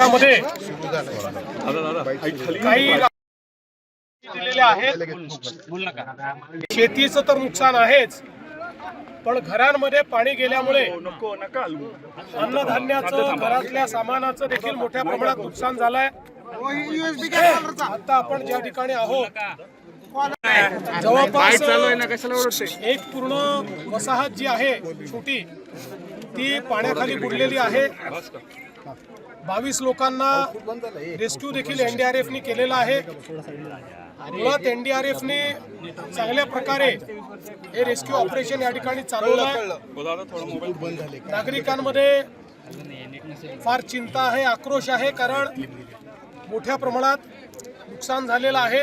मध्ये. काही आहेत. शेतीचं तर नुकसान आहेच. पण घरांमध्ये पाणी गेल्यामुळे अन्नधान्याचं घरातल्या सामानाचं देखील मोठ्या प्रमाणात नुकसान झालंय. आता आपण ज्या ठिकाणी आहोत जवळपास एक पूर्ण वसाहत जी आहे छोटी ती पाण्याखाली बुडलेली आहे. बावीस लोकांना रेस्क्यू देखील एनडीआरएफने केलेला आहे. मुळात एनडीआरएफने चांगल्या प्रकारे हे रेस्क्यू ऑपरेशन या ठिकाणी चालवलं आहे. नागरिकांमध्ये फार चिंता आहे आक्रोश आहे कारण मोठ्या प्रमाणात नुकसान झालेलं आहे.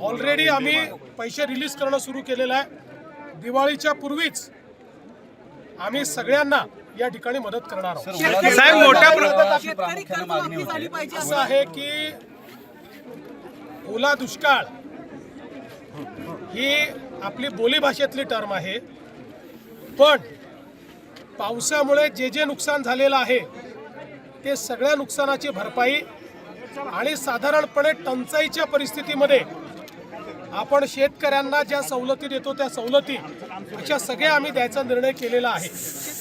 ऑलरेडी आम्ही पैसे रिलीज करणं सुरू केलेलं आहे. दिवाळीच्या पूर्वीच आम्ही सगळ्यांना या ठिकाणी मदत करणार आहोत. असं आहे की ओला दुष्काळ ही आपली बोलीभाषेतली टर्म आहे. पण पावसामुळे जे जे नुकसान झालेलं आहे ते सगळ्या नुकसानाची भरपाई आणि साधारणपणे टंचाईच्या परिस्थितीमध्ये आपण शेतकऱ्यांना ज्या सवलती देतो त्या सवलती अशा सगळ्या आम्ही द्यायचा निर्णय केलेला आहे.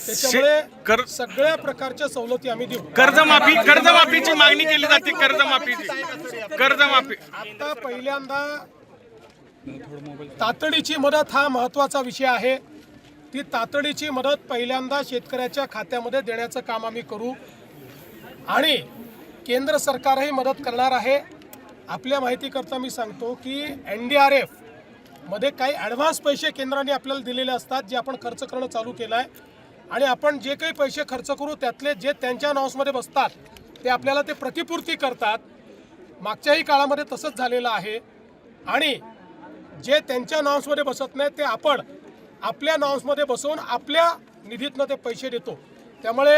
त्याच्यामुळे सगळ्या प्रकारच्या सवलती आम्ही देऊ. कर्जमाफी कर्जमाफीची मागणी केली जाते कर्जमाफीची कर्जमाफी. आता पहिल्यांदा तातडीची मदत हा महत्त्वाचा विषय आहे. ती तातडीची मदत पहिल्यांदा शेतकऱ्याच्या खात्यामध्ये देण्याचं काम आम्ही करू. आणि केंद्र सरकारही मदत करणार आहे. आपल्या माहितीकरता मी सांगतो की एन डी आर एफमध्ये काही ॲडव्हान्स पैसे केंद्राने आपल्याला दिलेले असतात जे आपण खर्च करणं चालू केलं आहे आणि आपण जे काही पैसे खर्च करू त्यातले जे त्यांच्या नावसमध्ये बसतात ते आपल्याला ते प्रतिपूर्ती करतात. मागच्याही काळामध्ये तसंच झालेलं आहे. आणि जे त्यांच्या नॉर्म्समध्ये बसत नाही ते आपण आपल्या नॉर्म्समध्ये बसवून आपल्या निधीतनं ते पैसे देतो. त्यामुळे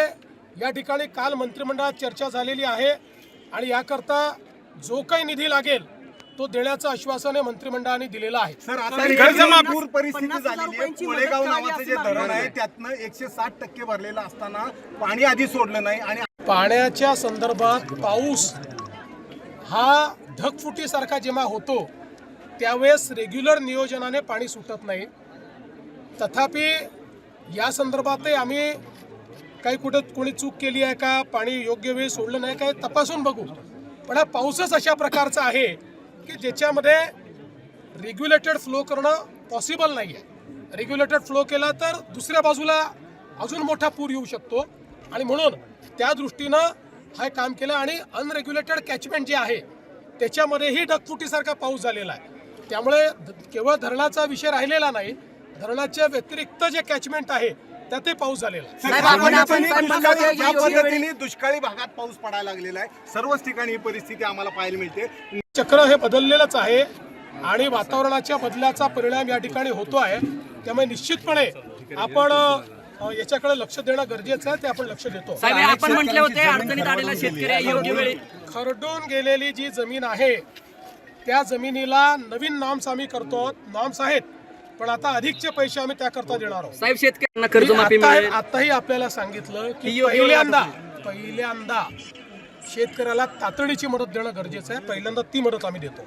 या ठिकाणी काल मंत्रिमंडळात चर्चा झालेली आहे. आणि याकरता जो काही निधी लागेल तो देण्याचं आश्वासन हे मंत्रिमंडळाने दिलेलं आहे. सर आता कर्जमाफी- पूर परिस्थिती झालेली आहे. कोळेगाव नावाचं जे धरण आहे त्यातनं एकशे साठ टक्के भरलेलं असताना पाणी आधी सोडलं नाही आणि पाण्याच्या संदर्भात पाऊस हा ढगफुटीसारखा जेव्हा होतो त्यावेळेस रेग्युलर नियोजनाने पाणी सुटत नाही. तथापि या संदर्भातही आम्ही काही कुठं कोणी चूक केली आहे का पाणी योग्य वेळी सोडलं नाही काय तपासून बघू. पण हा पाऊसच अशा प्रकारचा आहे की ज्याच्यामध्ये रेग्युलेटेड फ्लो करणं पॉसिबल नाही आहे रेग्युलेटेड फ्लो केला तर दुसऱ्या बाजूला अजून मोठा पूर येऊ शकतो. आणि म्हणून त्या दृष्टीनं हे काम केलं आणि अनरेग्युलेटेड कॅचमेंट जे आहे त्याच्यामध्येही ढगफुटीसारखा पाऊस झालेला आहे. त्यामुळे केवळ धरणाचा विषय राहिलेला नाही धरणाच्या व्यतिरिक्त जे कॅचमेंट आहे त्यातही पाऊस झालेला आहे. साहेब, आपण- आपण- ज्या आपण- पद्धतीने- ज्या दुष्काळी भागात पाऊस पडायला लागलेला आहे. सर्वच ठिकाणी ही परिस्थिती आम्हाला पाहायला मिळते. चक्र हे बदललेलंच आहे आणि वातावरणाच्या बदलाचा परिणाम या ठिकाणी होतो आहे. त्यामुळे निश्चितपणे आपण अ, याच्याकडे लक्ष देणं गरजेचं आहे ते आपण लक्ष देतो. साहेब हे आपण म्हटले होते अडचणीत आलेला शेतकरी योग्य वेळी खरडून गेलेली जी जमीन आहे त्या जमिनीला नवीन नॉर्म्स आम्ही करतो. नॉर्म्स आहेत. पण आता अधिकचे पैसे आम्ही त्याकरता देणार आहोत. साहेब शेतकऱ्यांना कर्जमाफी आता- मिळेल. आताही आपल्याला सांगितलं की पहिल्यांदा पहिल्यांदा शेतकऱ्याला तातडीची मदत देणं गरजेचं आहे. पहिल्यांदा ती मदत आम्ही देतो.